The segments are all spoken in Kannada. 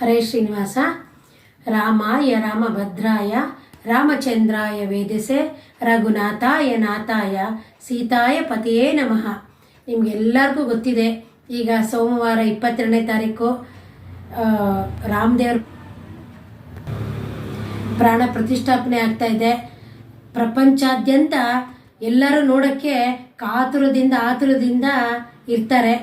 ಹರೇ ಶ್ರೀನಿವಾಸ. ರಾಮಾಯ ರಾಮಭದ್ರಾಯ, ರಾಮಚಂದ್ರಾಯ ವೇದಿಸೆ, ರಘುನಾಥಾಯ ನಾಥಾಯ, ಸೀತಾಯ ಪತಿಯೇ ನಮಃ. ನಿಮ್ಗೆಲ್ಲರಿಗೂ ಗೊತ್ತಿದೆ, ಈಗ ಸೋಮವಾರ ಇಪ್ಪತ್ತೆರಡನೇ ತಾರೀಕು ರಾಮದೇವ್ರ ಪ್ರಾಣ ಪ್ರತಿಷ್ಠಾಪನೆ ಆಗ್ತಾ ಇದೆ. ಪ್ರಪಂಚಾದ್ಯಂತ ಎಲ್ಲರೂ ನೋಡೋಕ್ಕೆ ಕಾತುರದಿಂದ ಆತುರದಿಂದ ಇರ್ತಾರೆ.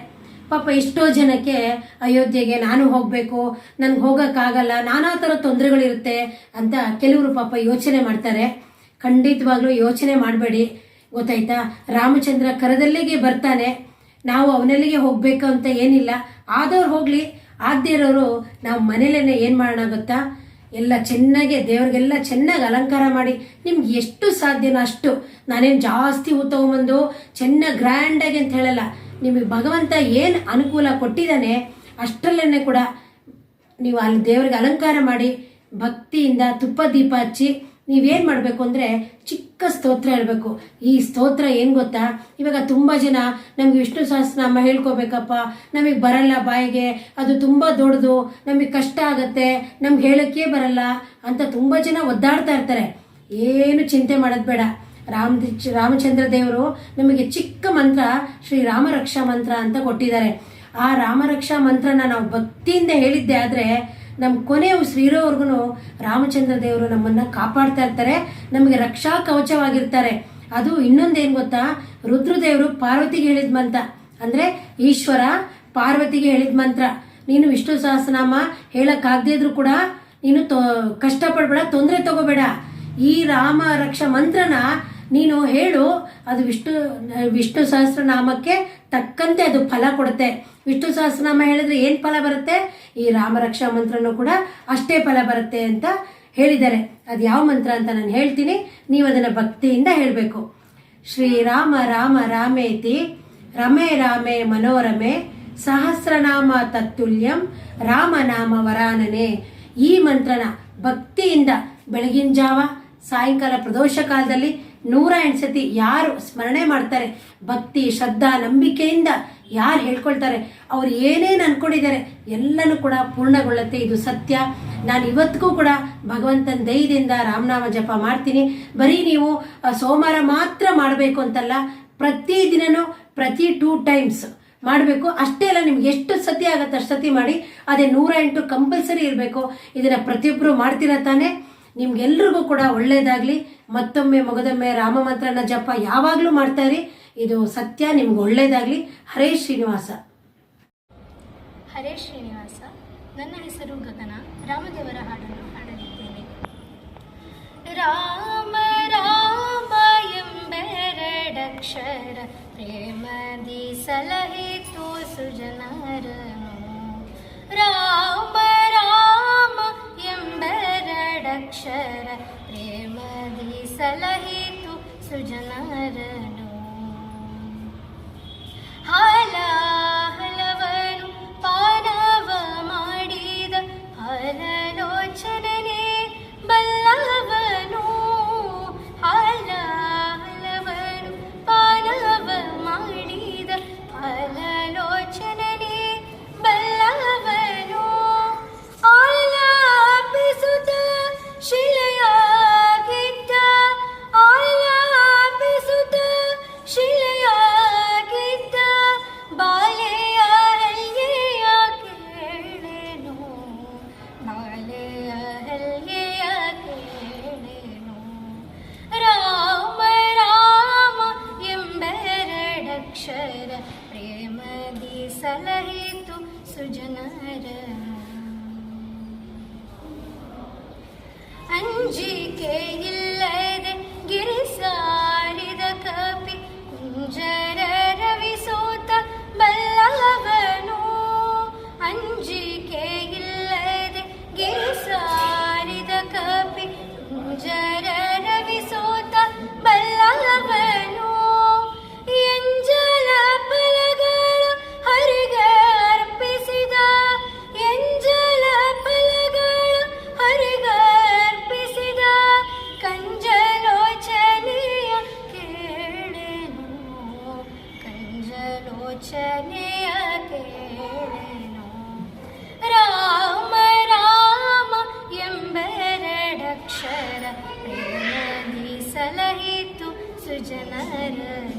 ಪಾಪ ಎಷ್ಟೋ ಜನಕ್ಕೆ ಅಯೋಧ್ಯೆಗೆ ನಾನು ಹೋಗಬೇಕು, ನನಗೆ ಹೋಗೋಕ್ಕಾಗಲ್ಲ, ನಾನಾ ಥರ ತೊಂದರೆಗಳಿರುತ್ತೆ ಅಂತ ಕೆಲವರು ಪಾಪ ಯೋಚನೆ ಮಾಡ್ತಾರೆ. ಖಂಡಿತವಾಗ್ಲೂ ಯೋಚನೆ ಮಾಡಬೇಡಿ. ಗೊತ್ತಾಯ್ತಾ? ರಾಮಚಂದ್ರ ಕರದಲ್ಲಿಗೆ ಬರ್ತಾನೆ. ನಾವು ಅವನಲ್ಲಿಗೆ ಹೋಗಬೇಕು ಅಂತ ಏನಿಲ್ಲ. ಆದವ್ರು ಹೋಗಲಿ. ಆದ್ಯರವರು ನಾವು ಮನೇಲೇನೆ ಏನು ಮಾಡೋಣ ಗೊತ್ತಾ? ಎಲ್ಲ ಚೆನ್ನಾಗೆ, ದೇವ್ರಿಗೆಲ್ಲ ಚೆನ್ನಾಗಿ ಅಲಂಕಾರ ಮಾಡಿ. ನಿಮ್ಗೆ ಎಷ್ಟು ಸಾಧ್ಯನೋ ಅಷ್ಟು. ನಾನೇನು ಜಾಸ್ತಿ ಹೂ ತಗೊಂಬಂದು ಚೆನ್ನಾಗಿ ಗ್ರ್ಯಾಂಡಾಗಿ ಅಂತ ಹೇಳಲ್ಲ. ನಿಮಗೆ ಭಗವಂತ ಏನು ಅನುಕೂಲ ಕೊಟ್ಟಿದ್ದಾನೆ ಅಷ್ಟರಲ್ಲೇ ಕೂಡ ನೀವು ಅಲ್ಲಿ ದೇವರಿಗೆ ಅಲಂಕಾರ ಮಾಡಿ ಭಕ್ತಿಯಿಂದ ತುಪ್ಪ ದೀಪ ಹಚ್ಚಿ ನೀವೇನು ಮಾಡಬೇಕು ಅಂದರೆ ಚಿಕ್ಕ ಸ್ತೋತ್ರ ಹೇಳಬೇಕು. ಈ ಸ್ತೋತ್ರ ಏನು ಗೊತ್ತಾ? ಇವಾಗ ತುಂಬ ಜನ ನಮಗೆ ವಿಷ್ಣು ಸಹಸ್ರನಾಮ ಹೇಳ್ಕೋಬೇಕಪ್ಪ, ನಮಗೆ ಬರಲ್ಲ ಬಾಯಿಗೆ, ಅದು ತುಂಬ ದೊಡ್ಡದು, ನಮಗೆ ಕಷ್ಟ ಆಗತ್ತೆ, ನಮ್ಗೆ ಹೇಳೋಕ್ಕೆ ಬರಲ್ಲ ಅಂತ ತುಂಬ ಜನ ಒದ್ದಾಡ್ತಾ ಇರ್ತಾರೆ. ಏನು ಚಿಂತೆ ಮಾಡೋದು ಬೇಡ. ರಾಮ ರಾಮಚಂದ್ರ ದೇವರು ನಮಗೆ ಚಿಕ್ಕ ಮಂತ್ರ, ಶ್ರೀ ರಾಮರಕ್ಷಾ ಮಂತ್ರ ಅಂತ ಕೊಟ್ಟಿದ್ದಾರೆ. ಆ ರಾಮರಕ್ಷಾ ಮಂತ್ರನ ನಾವು ಭಕ್ತಿಯಿಂದ ಹೇಳಿದ್ದೆ ಆದರೆ ನಮ್ಮ ಕೊನೆ ಉಸಿರಿರೋವರೆಗೂ ರಾಮಚಂದ್ರ ದೇವರು ನಮ್ಮನ್ನು ಕಾಪಾಡ್ತಾ ಇರ್ತಾರೆ, ನಮಗೆ ರಕ್ಷಾ ಕವಚವಾಗಿರ್ತಾರೆ. ಅದು ಇನ್ನೊಂದೇನು ಗೊತ್ತಾ? ರುದ್ರದೇವರು ಪಾರ್ವತಿಗೆ ಹೇಳಿದ ಮಂತ್ರ. ಅಂದರೆ ಈಶ್ವರ ಪಾರ್ವತಿಗೆ ಹೇಳಿದ ಮಂತ್ರ. ನೀನು ವಿಷ್ಣು ಸಹಸ್ರನಾಮ ಹೇಳೋಕ್ಕಾಗದೇ ಇದ್ರೂ ಕೂಡ ನೀನು ತೊ ಕಷ್ಟಪಡಬೇಡ, ತೊಂದರೆ ತಗೋಬೇಡ. ಈ ರಾಮ ರಕ್ಷಾ ಮಂತ್ರನ ನೀನು ಹೇಳು, ಅದು ವಿಷ್ಣು ವಿಷ್ಣು ಸಹಸ್ರನಾಮಕ್ಕೆ ತಕ್ಕಂತೆ ಅದು ಫಲ ಕೊಡುತ್ತೆ. ವಿಷ್ಣು ಸಹಸ್ರನಾಮ ಹೇಳಿದ್ರೆ ಏನು ಫಲ ಬರುತ್ತೆ? ಈ ರಾಮರಕ್ಷಾ ಮಂತ್ರನೂ ಕೂಡ ಅಷ್ಟೇ ಫಲ ಬರುತ್ತೆ ಅಂತ ಹೇಳಿದ್ದಾರೆ. ಅದು ಯಾವ ಮಂತ್ರ ಅಂತ ನಾನು ಹೇಳ್ತೀನಿ. ನೀವು ಅದನ್ನು ಭಕ್ತಿಯಿಂದ ಹೇಳಬೇಕು. ಶ್ರೀರಾಮ ರಾಮ ರಾಮೇತಿ, ರಮೆ ರಾಮೆ ಮನೋರಮೆ, ಸಹಸ್ರನಾಮ ತತ್ತುಲ್ಯಂ ರಾಮನಾಮ ವರಾನನೆ. ಈ ಮಂತ್ರನ ಭಕ್ತಿಯಿಂದ ಬೆಳಗಿನ ಜಾವ, ಸಾಯಂಕಾಲ ಪ್ರದೋಷ ಕಾಲದಲ್ಲಿ ನೂರ ಎಂಟು ಸತಿ ಯಾರು ಸ್ಮರಣೆ ಮಾಡ್ತಾರೆ? ಭಕ್ತಿ, ಶ್ರದ್ಧಾ, ನಂಬಿಕೆಯಿಂದ ಯಾರು ಹೇಳ್ಕೊಳ್ತಾರೆ? ಅವ್ರು ಏನೇನು ಅನ್ಕೊಂಡಿದ್ದಾರೆ, ಎಲ್ಲನೂ ಕೂಡ ಪೂರ್ಣಗೊಳ್ಳುತ್ತೆ. ಇದು ಸತ್ಯ. ನಾನು ಇವತ್ತಿಗೂ ಕೂಡ ಭಗವಂತನ ದಯದಿಂದ ರಾಮನಾಮ ಜಪ ಮಾಡ್ತೀನಿ. ಬರೀ ನೀವು ಸೋಮವಾರ ಮಾತ್ರ ಮಾಡಬೇಕು ಅಂತಲ್ಲ, ಪ್ರತಿ ದಿನನೂ, ಪ್ರತಿ ಟೂ ಟೈಮ್ಸ್ ಮಾಡಬೇಕು. ಅಷ್ಟೇ ಅಲ್ಲ, ನಿಮ್ಗೆ ಎಷ್ಟು ಸತಿ ಆಗುತ್ತೆ ಅಷ್ಟು ಸತಿ ಮಾಡಿ, ಅದೇ ನೂರ ಎಂಟು ಕಂಪಲ್ಸರಿ ಇರಬೇಕು. ಇದನ್ನು ಪ್ರತಿಯೊಬ್ಬರು ಮಾಡ್ತೀರಾ ತಾನೇ? ನಿಮ್ಗೆಲ್ರಿಗೂ ಕೂಡ ಒಳ್ಳೇದಾಗಲಿ. ಮತ್ತೊಮ್ಮೆ ಮಗದೊಮ್ಮೆ ರಾಮ ಮಂತ್ರನ ಜಪ ಯಾವಾಗಲೂ ಇರಿ ಇದು ಸತ್ಯ, ನಿಮ್ಗೆ ಒಳ್ಳೇದಾಗ್ಲಿ. ಹರೇ ಶ್ರೀನಿವಾಸ. ಹರೇ ಶ್ರೀನಿವಾಸ. ನನ್ನ ಹೆಸರು ಗಗನ. ರಾಮದೇವರ ಹಾಡನ್ನು ಹಾಡಲಿದ್ದೇನೆ. ರಾಮ ರಾಮ ಎಂಬೆರಡಕ್ಷರ ಪ್ರೇಮದಿ ಸಲಹಿತು ಸುಜನರನು ರಾಮ ರಾಮ ಎಂಬೆರಡಕ್ಷರ ಪ್ರೇಮದಿ ಸಲಹಿತು ಸುಜನರನು Tara.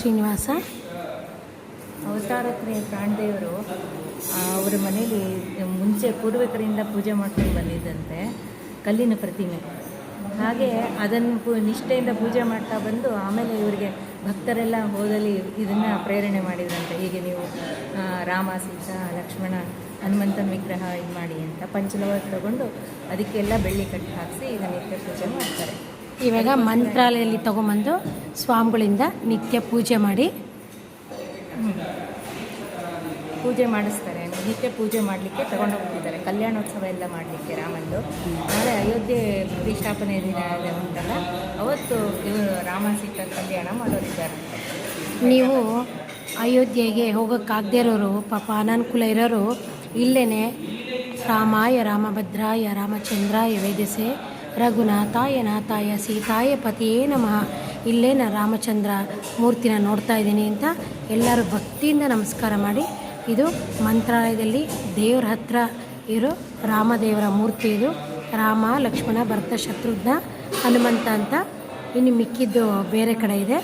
ಶ್ರೀನಿವಾಸ, ಅವತಾರಕ್ರಿಯ ಪ್ರಾಣದೇವರು ಅವರ ಮನೇಲಿ ಮುಂಚೆ ಪೂರ್ವಿಕರಿಂದ ಪೂಜೆ ಮಾಡ್ಕೊಂಡು ಬಂದಿದ್ದಂತೆ ಕಲ್ಲಿನ ಪ್ರತಿಮೆ. ಹಾಗೆ ಅದನ್ನು ಪೂ, ನಿಷ್ಠೆಯಿಂದ ಪೂಜೆ ಮಾಡ್ತಾ ಬಂದು ಆಮೇಲೆ ಇವರಿಗೆ ಭಕ್ತರೆಲ್ಲ ಹೋದಲ್ಲಿ ಇದನ್ನು ಪ್ರೇರಣೆ ಮಾಡಿದ್ರಂತೆ. ಹೀಗೆ ನೀವು ರಾಮ, ಸೀತಾ, ಲಕ್ಷ್ಮಣ ಹನುಮಂತನ ವಿಗ್ರಹ ಇದು ಮಾಡಿ ಅಂತ ಪಂಚಲೋಹ ತಗೊಂಡು ಅದಕ್ಕೆಲ್ಲ ಬೆಳ್ಳಿ ಕಟ್ಟಿ ಹಾಕಿಸಿ ಇದನ್ನು ನಿತ್ಯ ಪೂಜೆ ಮಾಡ್ತಾರೆ. ಇವಾಗ ಮಂತ್ರಾಲಯದಲ್ಲಿ ತಗೊಂಬಂದು ಸ್ವಾಮಿಗಳಿಂದ ನಿತ್ಯ ಪೂಜೆ ಮಾಡಿ ಪೂಜೆ ಮಾಡಿಸ್ತಾರೆ. ನಿತ್ಯ ಪೂಜೆ ಮಾಡಲಿಕ್ಕೆ ತಗೊಂಡು ಹೋಗ್ತಿದ್ದಾರೆ. ಕಲ್ಯಾಣೋತ್ಸವ ಎಲ್ಲ ಮಾಡಲಿಕ್ಕೆ ರಾಮಂದು. ನಾಳೆ ಅಯೋಧ್ಯೆ ಪ್ರತಿಷ್ಠಾಪನೆ ದಿನ ಉಂಟಲ್ಲ ಅವತ್ತು ರಾಮ ಸೀತಾ ಕಲ್ಯಾಣ ಮಾಡೋರಿದ್ದಾರೆ. ನೀವು ಅಯೋಧ್ಯೆಗೆ ಹೋಗೋಕ್ಕಾಗದೇ ಇರೋರು, ಪಾಪ ಅನಾನುಕೂಲ ಇರೋರು ಇಲ್ಲೇ ರಾಮಾಯ ರಾಮಭದ್ರಾಯ ರಾಮಚಂದ್ರಾಯ ವೇದಸೆ, ರಘುನಾಥಾಯ ನಾಥಾಯ ಸೀತಾಯ ಪತಿಯೇ ನಮಃ. ಇಲ್ಲೇನ ರಾಮಚಂದ್ರ ಮೂರ್ತಿನ ನೋಡ್ತಾ ಇದ್ದೀನಿ ಅಂತ ಎಲ್ಲರೂ ಭಕ್ತಿಯಿಂದ ನಮಸ್ಕಾರ ಮಾಡಿ, ಇದು ಮಂತ್ರಾಲಯದಲ್ಲಿ ದೇವ್ರ ಹತ್ರ ಇರೋ ರಾಮದೇವರ ಮೂರ್ತಿ ಇದು. ರಾಮ, ಲಕ್ಷ್ಮಣ, ಭರತ, ಶತ್ರುಘ್ನ, ಹನುಮಂತ ಅಂತ ಇನ್ನು ಮಿಕ್ಕಿದ್ದು ಬೇರೆ ಕಡೆ ಇದೆ.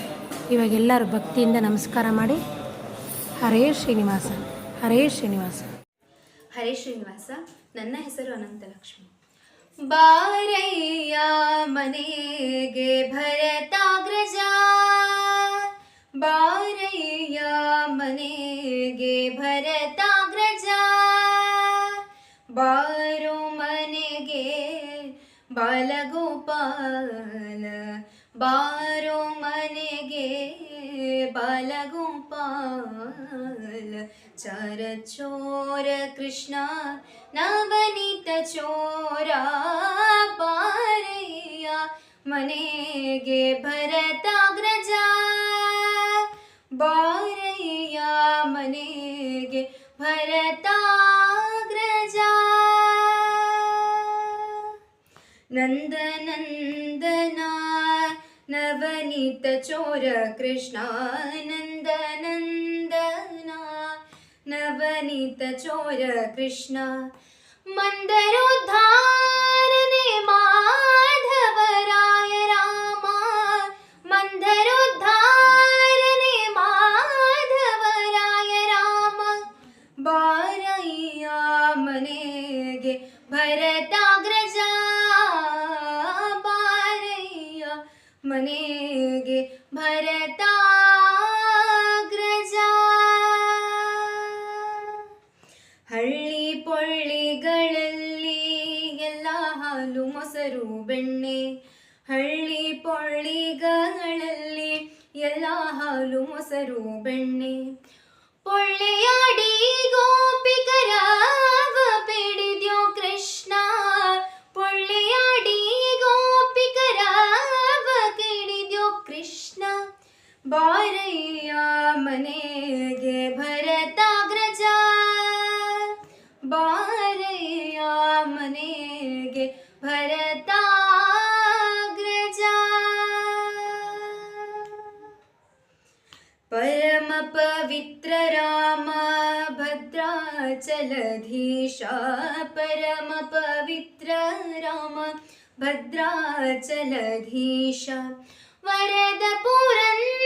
ಇವಾಗ ಎಲ್ಲರೂ ಭಕ್ತಿಯಿಂದ ನಮಸ್ಕಾರ ಮಾಡಿ, ಹರೇ ಶ್ರೀನಿವಾಸ ಹರೇ ಶ್ರೀನಿವಾಸ. ಹರೇ ಶ್ರೀನಿವಾಸ, ನನ್ನ ಹೆಸರು ಅನಂತಲಕ್ಷ್ಮಿ. ಬಾರಯ್ಯ ಮನೆಗೆ ಭರತಾಗ್ರಜ ಮನೆಗೆ ಭರತಾಗ್ರಜ ಬಾರೋ ಮನೆಗೆ ಬಾಲಗೋಪಾಲ ಬಾರೋ ಮನೆಗೆ ಬಾಲಗೋಪಾಲ ಚರ ಚೋರ ಕೃಷ್ಣ ನವನೀತ ಚೋರ ಬಾರಯ್ಯ ಮನೆಗೆ ಭರತಾಗ್ರಜ ಬಾರಯ್ಯ ಮನೆಗೆ ಭರತಾಗ್ರಜ ನಂದನಂದನ ನವನೀತ ಚೋರ ಕೃಷ್ಣ ನಂದನಂದನ ನವನೀತ ಚೋರ ಕೃಷ್ಣ ಮಂದರೋದ್ಧಾರನೆ ser Uber, पवित्र राम भद्राचलधिशा। परम पवित्र राम भद्राचलधिशा वरद पुरन्